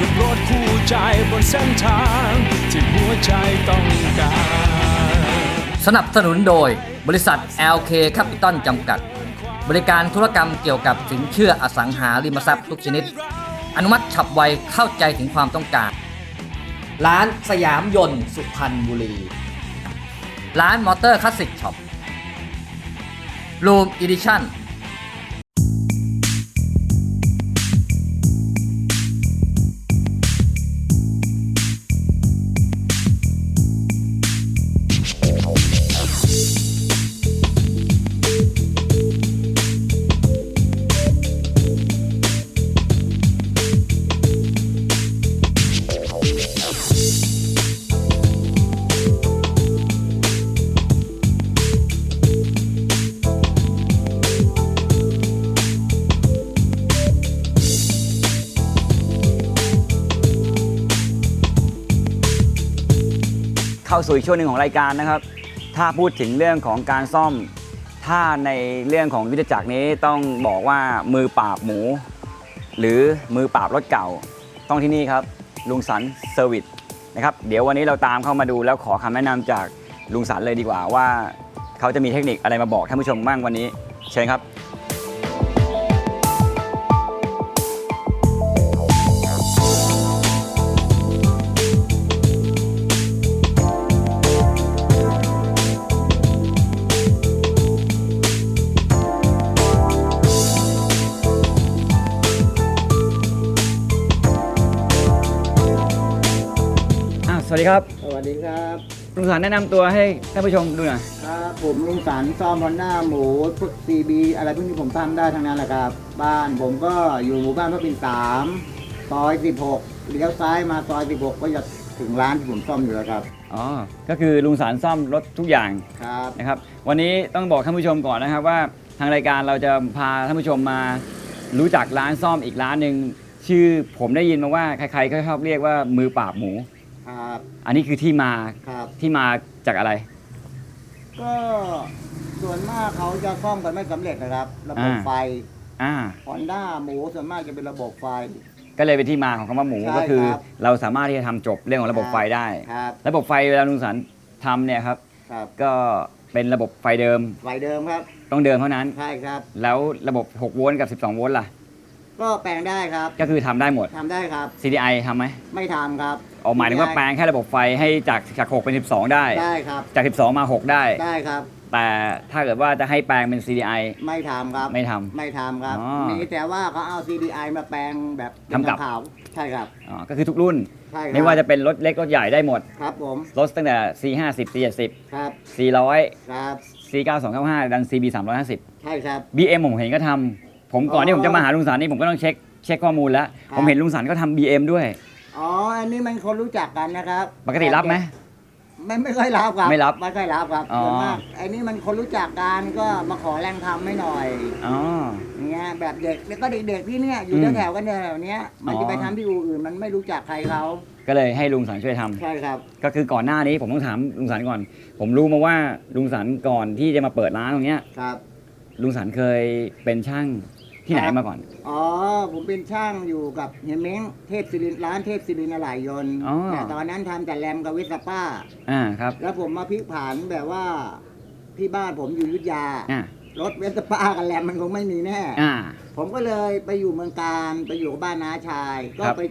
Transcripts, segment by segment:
กับรถคู่ใจบนเส้นทาง ที่หัวใจต้องการ สนับสนุนโดยบริษัท LK Capital จำกัด บริการธุรกรรมเกี่ยวกับสินเชื่ออสังหาริมทรัพย์ทุกชนิด อนุมัติฉับไวเข้าใจถึงความต้องการ ร้านสยามยนต์สุพรรณบุรี ร้านมอเตอร์คลาสสิกช็อปรูมอีดิชั่น สู่อีกช่วงหนึ่งของรายการนะครับ ถ้าพูดถึงเรื่องของการซ่อม ถ้าในเรื่องของยุทธจักรนี้ต้องบอกว่ามือปราบหมู หรือมือปราบรถเก่า ต้องที่นี่ครับ ลุงสันเซอร์วิสนะครับ เดี๋ยววันนี้เราตามเข้ามาดูแล้วขอคำแนะนำจากลุงสันเลยดีกว่าว่า เขาจะมีเทคนิคอะไรมาบอกท่านผู้ชมบ้างวันนี้ เชิญครับ ครับสวัสดีครับลุงสันแนะนำตัวให้ท่านผู้ชมดูหน่อยครับผมลุงสันซ่อมฮอนด้าหมูพวกซีบีอะไรพวกนี้ผมทำได้ทั้งนั้นแหละครับ บ้านผมก็อยู่หมู่บ้านพระปิ่นสามซอย16เลี้ยวซ้ายมาซอย16ก็จะถึงร้านที่ผมซ่อมอยู่แล้วครับอ๋อก็คือลุงสารซ่อมรถทุกอย่างครับ นะครับ วันนี้ต้องบอกท่านผู้ชมก่อนนะครับว่าทางรายการเราจะพาท่านผู้ชมมา รู้จักร้านซ่อมอีกร้านหนึ่งชื่อผมได้ยินมาว่าใครๆก็ชอบเรียกว่ามือปราบหมู ครับ อันนี้คือที่มาครับ ที่มาจากอะไร ก็ส่วนมากเขาจะซ่อมกันไม่สำเร็จนะครับ ระบบอ่า ไฟอ่า ฮอนด้าหมูส่วนมากจะเป็นระบบไฟ ก็เลยเป็นที่มาของคำว่าหมูใช่ก็คือ ครับ เราสามารถที่จะทำจบเรื่องของระบบไฟได้ ครับระบบไฟเวลาลุงสันทำเนี่ยครับ ครับ ก็เป็นระบบไฟเดิมไฟเดิมครับต้องเดิมเท่านั้น ใช่ครับ แล้วระบบ 6 โวลต์กับ 12 โวลต์ล่ะ ก็แปลงได้ครับก็คือทำได้หมด ทำได้ครับ CDI ทำไหมไม่ทำครับออกหมายถึงว่าแปลงแค่ระบบไฟให้จากจาก6เป็น12ได้ ได้ครับ จาก12มา6ได้ ได้ครับ แต่ถ้าเกิดว่าจะให้แปลงเป็น CDI ไม่ทำครับ ไม่ทำไม่ทำครับ อ๋อมีแต่ว่าเขาเอา CDI มาแปลงแบบทำกับ ขาวใช่ครับ อ๋อก็คือทุกรุ่น ใช่ครับไม่ว่าจะเป็นรถเล็กรถใหญ่ได้หมด ครับผม รถตั้งแต่ C50 C70 ครับ400ครับ C9295 ดัน CB 350 ใช่ครับ BM ผมเห็นก็ทำผมก่อนที่ผมจะมาหาลุงสันนี่ผมก็ต้องเช็คเช็คข้อมูลแล้ว ครับ ผมเห็นลุงสันก็ทำ BM ด้วย อ๋อ อันนี้มันคนรู้จักกันนะครับปกติรับไหม ไม่ไม่ค่อยรับครับ ไม่รับไม่ค่อยรับครับอ๋อ ส่วนมากไอ้นี่มันคนรู้จักกันก็มาขอแรงทำให้หน่อยอ๋อ อย่างเงี้ยแบบเด็กแล้วก็เด็กๆที่เนี่ยอยู่อืมแถวๆกันเนี่ยแถวเนี้ยมันอ๋อจะไปทำที่อู่อื่น มันไม่รู้จักใครเขาก็เลยให้ลุงสันช่วยทำใช่ครับ ก็คือก่อนหน้านี้ผมต้องถามลุงสันก่อน ผมรู้มาว่าลุงสันก่อนที่จะมาเปิดร้านตรงเนี้ย ครับ ลุงสันเคยเป็นช่าง ที่ไหนครับมาก่อน อ๋อ ผมเป็นช่างอยู่กับเฮียเม้งเทพศิรินร้านเทพศิรินอะไหล่ยนต์อ๋อ แต่ตอนนั้นทำแต่แรมกับวิสป้า อ่าครับแล้วผมมาพลิกผันแบบว่าที่บ้านผมอยู่อยุทธยา อ่ารถเวสป้ากับแรมมันคงไม่มีแน่ อ่า ผมก็เลยไปอยู่เมืองการไปอยู่กับบ้านน้าชาย ก็ครับ ไป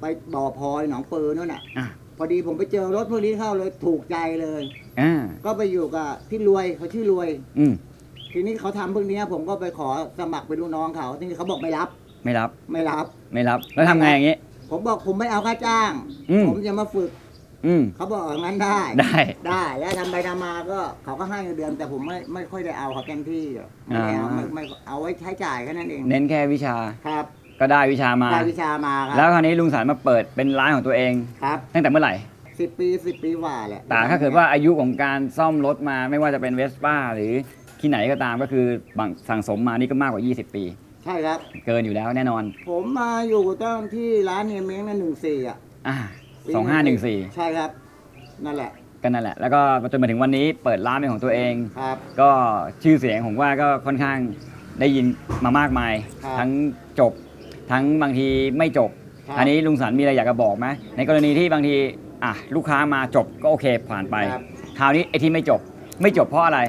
ไปบ่อพลอยหนองปือนู่นน่ะ อ่าพอดีผมไปเจอรถพวกนี้เข้าเลยถูกใจเลย อ่าก็ไปอยู่กับพี่รวยเขาชื่อรวย อืม ทีนี้เขาทำพวกนี้ผมก็ไปขอสมัครเป็นลูกน้องเขาทีนี้เขาบอกไม่รับ ไม่รับไม่รับ ไม่รับ แล้วทำไงอย่างงี้ ผมบอกผมไม่เอาค่าจ้าง อืม ผมจะมาฝึก อืม เขาบอกอย่างนั้นได้ ได้ ได้แล้วทำไปทำมาก็เขาก็ให้เงินเดือนแต่ผมไม่ไม่ค่อยได้เอาเขาเต็มที่หรอกไม่ได้เอาอ่า ไม่ไม่เอาไว้ใช้จ่ายแค่นั้นเองเน้นแค่วิชาครับก็ได้วิชามา ได้วิชามาคแล้รัวบคราวนี้ลุงสันมาเปิดเป็นร้านของตัวเอง ครับตั้งแต่เมื่อไหร่ สิบปีสิบปีกว่าแหละแต่ถ้าเกิดว่าอายุของการซ่อมรถมาไม่ว่าจะเป็นเวสป้าหรือ ที่ไหนก็ตามก็คือบางสั่งสมมานี่ก็มากกว่า 20 ปี ใช่ครับ เกินอยู่แล้วแน่นอนผมมาอยู่ตั้งที่ร้านเฮียเม้งนั่นหนึ่งสี่อะอ่าสองห้าหนึ่งสี่ใช่ครับ นั่นแหละ ก็นั่นแหละ แล้วก็จนมาถึงวันนี้เปิดร้านเป็นของตัวเอง ครับ ก็ชื่อเสียงผมว่าก็ค่อนข้างได้ยินมามากมาย ครับ ทั้งจบ ทั้งบางทีไม่จบ ครับอันนี้ลุงสันมีอะไรอยากจะบอกไหมในกรณีที่บางทีอะลูกค้ามาจบก็โอเคผ่านไป ครับ คราวนี้ไอ้ที่ไม่จบ ไม่จบเพราะอะไร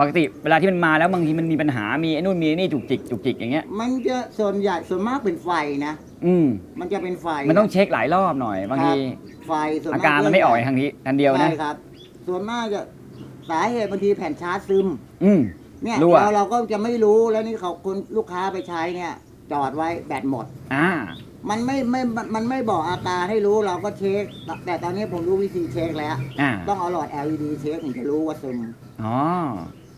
ปกติเวลาที่มันมาแล้วบางทีมันมีปัญหามีไอ้นู่นมีไอ้นี่จุกจิกจุกจิกอย่างเงี้ย มันจะส่วนใหญ่ส่วนมากเป็นไฟนะ อืมมันจะเป็นไฟมันต้องเช็คหลายรอบหน่อย บางทีไฟส่วนอากการมันไม่ออกในทางนี้ทันเดียวนะใช่ครับ ส่วนมากจะสาเหตุบางทีแผ่นชาร์จซึม อืมเนี่ยรั่วเราเราก็จะไม่รู้แล้วนี่เขาคนลูกค้าไปใช้เนี่ย จอดไว้แบตหมด อ่า มันไม่ไม่มันมันไม่บอกอาการให้รู้เราก็เช็ค แต่ตอนนี้ผมรู้วิธีเช็คแล้วอ่าต้องเอาหลอด LED เช็คถึงจะรู้ว่าซึมอ๋อ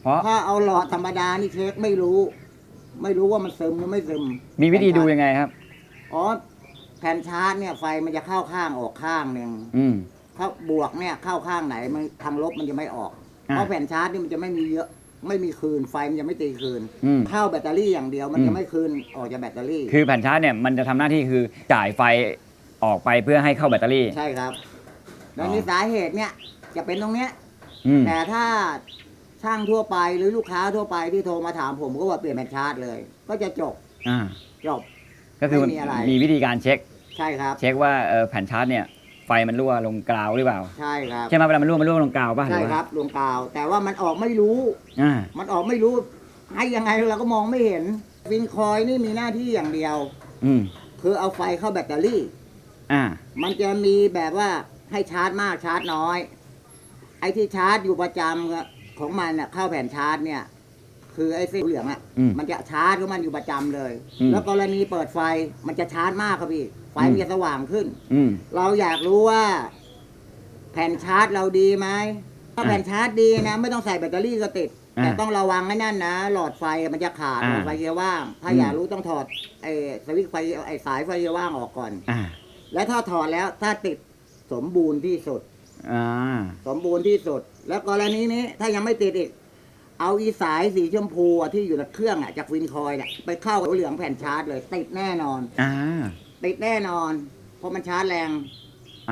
เพราะถ้าเอาหลอดธรรมดานี่เช็คไม่รู้ ไม่รู้ว่ามันซึมหรือไม่ซึมมีวิธีดูยังไงครับ อ๋อแผ่นชาร์จเนี่ยไฟมันจะเข้าข้างออกข้างหนึ่งอืม เข้าบวกเนี่ยเข้าข้างไหนมันทางลบมันจะไม่ออก อ่าเพราะแผ่นชาร์จนี่มันจะไม่มีเยอะ ไม่มีคืนไฟมันจะไม่ตีคืน อืม เข้าแบตเตอรี่อย่างเดียวมันอืจะมไม่คืนออกจากแบตเตอรี่ คือแผ่นชาร์จเนี่ยมันจะทำหน้าที่คือจ่ายไฟออกไปเพื่อให้เข้าแบตเตอรี่ ใช่ครับ แล้อ๋วอนี่สาเหตุเนี่ยจะเป็นตรงเนี้ย อืม แต่ถ้า ช่างทั่วไปหรือลูกค้าทั่วไปที่โทรมาถามผมก็ว่าเปลี่ยนแผ่นชาร์จเลย ก็จะจบอ่าจบ ก็คือไม่มีอะไร มีวิธีการเช็ค ใช่ครับ เช็คว่าเออแผ่นชาร์จเนี่ยไฟมันรั่วลงกราวหรือเปล่า ใช่ครับ ใช่ไหมเวลามันรั่วมันรั่วลงกราวป่ะหใช่อว่าครับดวงกาวแต่ว่ามันออกไม่รู้ อ่ามันออกไม่รู้ให้ยังไงเราก็มองไม่เห็นฟินคอยนี่มีหน้าที่อย่างเดียว อืมคือเอาไฟเข้าแบตเตอรี่ อ่ามันจะมีแบบว่าให้ชาร์จมากชาร์จน้อย ไอ้ที่ชาร์จอยู่ประจำ ของมันน่ะเข้าแผ่นชาร์จเนี่ย คือไอ้สีเหลืองอะอืมมันจะชาร์จของมันอยู่ประจำเลย อืม แล้วกรณีเปิดไฟมันจะชาร์จมากครับพี่ไฟมันจะสว่างขึ้น อืม เราอยากรู้ว่า แผ่นชาร์จเราดีไหมถ้าอ่าแผ่นชาร์จดีนะ ไม่ต้องใส่แบตเตอรี่ก็ติด อ่าแต่ต้องระวังให้นั่นนะ หลอดไฟมันจะขาดอ่าหลอดไฟเกียร์ว่าง ถ้าอืม อยากรู้ต้องถอดไอ้สวิตช์ไฟไอ้สายไฟเกียร์ว่างออกก่อน อ่าและถ้าถอดแล้วถ้าติดสมบูรณ์ที่สุด อ่า สมบูรณ์ที่สุด แล้วกรณีนี้ถ้ายังไม่ติดอีก เอาอีสายสีชมพูอะที่อยู่ในเครื่องอะจากฟินคอยเนี่ยไปเข้าเหลืองแผ่นชาร์จเลย ติดแน่นอน อ่า ติดแน่นอน เพราะมันชาร์จแรงอ่า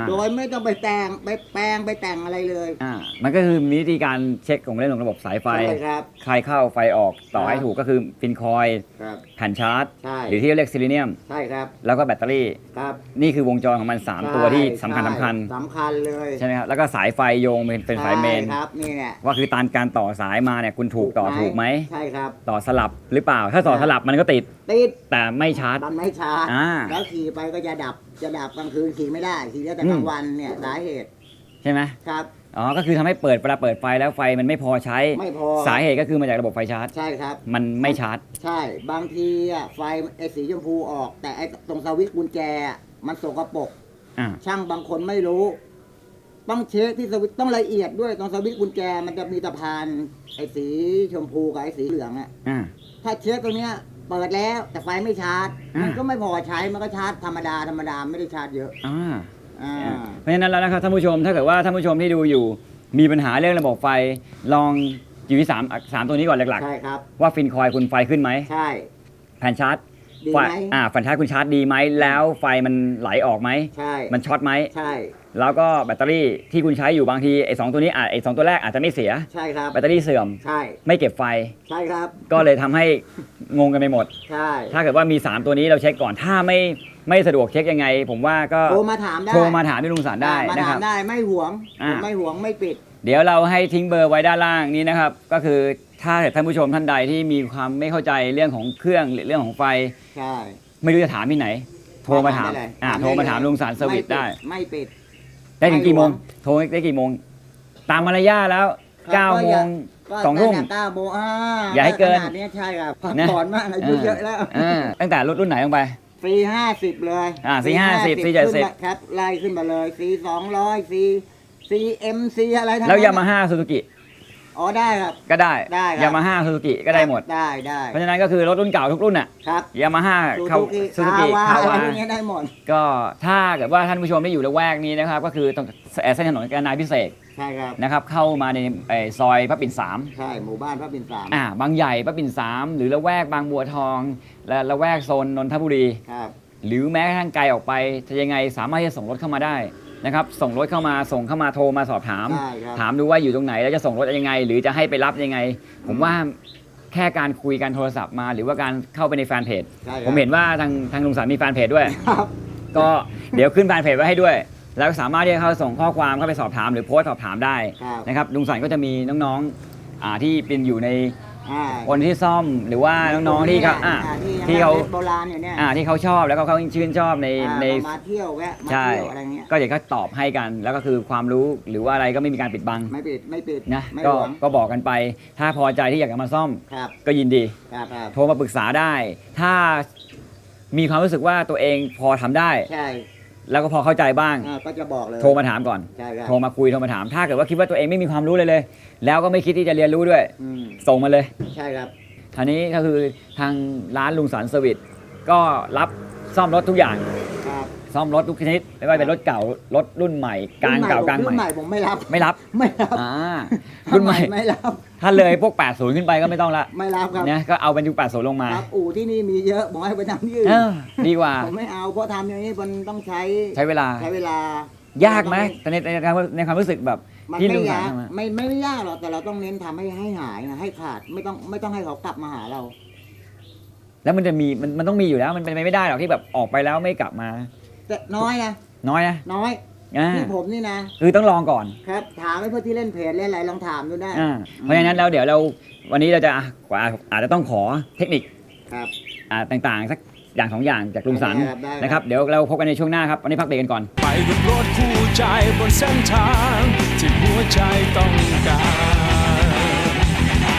โดยไม่ต้องไปแต่งไปแปลงไปแต่งอะไรเลย อ่ามันก็คือมีวิธีการเช็คของเรื่องของระบบสายไฟใช่ครับใครเข้าไฟออกต่อครับให้ถูกก็คือฟินคอยครับ แผ่นชาร์จ ใช่ หรือที่เรียกซิลิเนียม ใช่ครับแล้วก็แบตเตอรี่ ครับนี่คือวงจรของมัน 3 ตัวที่สำคัญใช่สำคัญสำคัญเลยใช่ไหมครับแล้วก็สายไฟโยงเป็นเป็นสายเมน ใช่ครับนี่แหละว่าคือตามการต่อสายมาเนี่ยคุณถูกต่อถูกไหม ใช่ครับ ต่อสลับหรือเปล่า ถ้าต่อสลับมันก็ติด ติดแต่ไม่ชาร์จ มันไม่ชาร์จอ่า แล้วขี่ไปก็จะดับจะดับกลางคืนขี่ไม่ได้ขี่ได้แต่อืมกลางวันเนี่ยสาเหตุใช่ไหมครับ อ๋อ ก็คือทำให้เปิดเวลาเปิดไฟแล้วไฟมันไม่พอใช้ ไม่พอ สาเหตุก็คือมาจากระบบไฟชาร์จ ใช่ครับ มันไม่ชาร์จ ใช่ บางทีอะไฟไอ้สีชมพูออก แต่ไอ้ตรงสวิตช์กุญแจอะมันสกปรกอ่า ช่างบางคนไม่รู้ ต้องเช็คที่สวิตช์ต้องละเอียดด้วยตรงสวิตช์กุญแจมันจะมีตะพานไอ้สีชมพูกับไอ้สีเหลืองอะอ่า ถ้าเช็คตรงเนี้ย เปิดแล้วแต่ไฟไม่ชาร์จ อ่ามั มันก็ไม่พอใช้มันก็ชาร์จธรรมดาธรรมดาไม่ได้ชาร์จเยอะอ่า อ่า เพราะฉะนั้นแล้วนะครับท่านผู้ชมถ้าเกิดว่าท่านผู้ชมที่ดูอยู่ มีปัญหาเรื่องระบบไฟลองอยู่ที่สามสามตัวนี้ก่อนหลักใช่ครับ ๆ ว่าฟินคอยคุณไฟขึ้นไหมใช่ แผ่นชาร์จดีไฟไหมอ่าแผ่นชาร์จคุณชาร์จดีไหมแล้วไฟมันไหลออกไหม ใช่ มันช็อตไหม ใช่ แล้วก็แบตเตอรี่ที่คุณใช้อยู่บางทีไอ้สองตัวนี้อะไอ้สองตัวแรกอาจจะไม่เสีย ใช่ครับ แบตเตอรี่เสื่อม ใช่ ไม่เก็บไฟ ใช่ครับ ก็เลยทำให้งงกันไปหมด ใช่ถ้าเกิดว่ามี 3 ตัวนี้เราเช็คก่อนถ้าไม่ไม่สะดวกเช็คยังไง ผมว่าก็โทรมาถามได้โทรมาถามที่ลุงสารได้อ่ามานะคถารัมบ ได้ไม่หวงอ่า ไม่หวงไม่ปิด เดี๋ยวเราให้ทิ้งเบอร์ไว้ด้านล่างนี้นะครับ ก็คือถ้าเกิดท่านผู้ชมท่านใดที่มีความไม่เข้าใจเรื่องของเครื่องหรือเรื่องของไฟ ใช่ไม่รู้จะถามที่ไหน โทรมาถามได้เลยอ่าถามโทรมาได้เลยถามลุงสารเซอร์วิสได้ ไม่ปิด ได้ถึงกี่โมงไม่หวงโทรได้กี่โมง ตามมารยาทแล้วครับเก้าก็โมอย่าง ก็สองทุ่ม ตั้แต่เก้าโมงอ่าอย่าให้เกินขนาดนี้ใช่ครับพักนะผ่อนมากอายุเยอะแล้วอ่าตั้งแต่รถรุ่นไหนลงไปซีห้าสิบเลยอ่า C50 ขึ้น C70 มาครับไล่ขึ้นมาเลยซีสองร้อยซีซีเอ็มซีอะไรทั้งแล้วนั้นยามาฮ่าซูซูกิ อ๋อได้ครับ ก็ได้ได้ครับ ยามาฮ่าซูซูกิก็ได้หมด ได้ได้เพราะฉะนั้นก็คือรถรุ่นเก่าทุกรุ่นอะครับยามาฮ่าซูเขาซูกิซูซูกิคาคาวาอะไรวาพวกนี้ได้หมดก็ถ้าเกิดว่าท่านผู้ชมที่อยู่ละแวกนี้นะครับ ก็คือตรงเส้นถนนกาญจนาพิเศษกใช่ครับ นะครับเข้ามาในเอ่อซอยพระปิ่นสามใช่หมู่บ้านพระปิ่นสามอ่าบางใหญ่พระปิ่นสามหรือละแวกบางบัวทอง และละแวกโซนนนทบุรี ครับ หรือแม้กระทั่งไกลออกไปจะยังไงสามารถที่จะส่งรถเข้ามาได้ นะครับส่งรถเข้ามาส่งเข้ามาโทรมาสอบถาม ใช่ครับ ถามดูว่าอยู่ตรงไหนแล้วจะส่งรถยังไง หรือจะให้ไปรับยังไง ผมว่าแค่การคุยกันโทรศัพท์มา หรือว่าการเข้าไปในแฟนเพจใช่ครับ ผมเห็นว่าทางทางลุงสารมีแฟนเพจด้วย ครับก็เดี๋ยวขึ้นแฟนเพจไว้ให้ด้วย แล้วก็สามารถที่จะเข้าส่งข้อความเข้าไปสอบถามหรือโพสต์สอบถามได้ครับ นะครับลุงสันก็จะมีน้องๆอ่าที่เป็นอยู่ใน อ่าคนที่ซ่อมหรือว่าน้องๆที่เขาอ่าที่ที่เขาโบราณอยู่เนี่ยอ่าที่เขาชอบแล้วก็เขาชื่นชอบในอ่าในมาเที่ยวแวะมาใช่ เที่ยวอะไรเงี้ยก็เดี๋ยวก็ตอบให้กัน แล้วก็คือความรู้หรือว่าอะไรก็ไม่มีการปิดบังไม่ปิดไม่ปิดนะไม่ก็หวงก็บอกกันไป ถ้าพอใจที่อยากจะมาซ่อมครับก็ยินดี ครับครับโทรมาปรึกษาได้ ถ้ามีความรู้สึกว่าตัวเองพอทำได้ ใช่ แล้วก็พอเข้าใจบ้าง อ่าก็จะบอกเลยโทรมาถามก่อน ใช่ครับโทรมาคุยโทรมาถาม ถ้าเกิดว่าคิดว่าตัวเองไม่มีความรู้เลยเลย แล้วก็ไม่คิดที่จะเรียนรู้ด้วย อืมส่งมาเลย ใช่ครับ ทีนี้ก็คือทางร้านลุงสันเซอร์วิสก็รับซ่อมรถทุกอย่างครับ ซ่อมรถทุกชนิด ไม่ว่าเป็นรถเก่ารถรุ่นใหม่กลางเก่ากลางใหรุ่นใหม่ม่ผมไม่รับ ไม่รับไม่รับอ่ารุ่นใหม่ไม่รับ ถ้าเลยพวก 80 ขึ้นไปก็ไม่ต้องละไม่รับครับเนี่ยก็เอาเป็นยุค80 ลงมาครับอู่ที่นี่มีเยอะผมให้ไปทำที่อื่นเออดีกว่าผมไม่เอาเพราะทำอย่างนี้มันต้องใช้ ใช้เวลา ใช้เวลา ยากไหมแต่ในในในความในความรู้สึกแบบมันที่ไม่ลุงสันยากทำอะไม่ไม่ไม่ยากหรอกแต่เราต้องเน้นทำให้ให้หายนะให้ขาดไม่ต้องไม่ต้องให้เขากลับมาหาเรา แล้วมันจะมีมันมันต้องมีอยู่แล้วมันเป็นไปไม่ได้หรอกที่แบบออกไปแล้วไม่กลับมา แต่น้อยนะ น้อยนะน้อยอ่าที่ผมนี่นะ คือต้องลองก่อนครับ ถามให้เพื่อนที่เล่นเพจเล่นอะไรลองถามดูได้อ่าเพราะฉะนั้นแล้วเดี๋ยวเราวันนี้เราจะอะอาอาจจะต้องขอเทคนิคครับ อ่าต่างๆสักอย่างสองอย่างจากลุงสันได้ครับได้ครับ นะครับเดี๋ยวเราพบกันในช่วงหน้าครับวันนี้พักเบรกกันก่อน ไปกับรถคู่ใจบนเส้นทาง ที่หัวใจต้องการ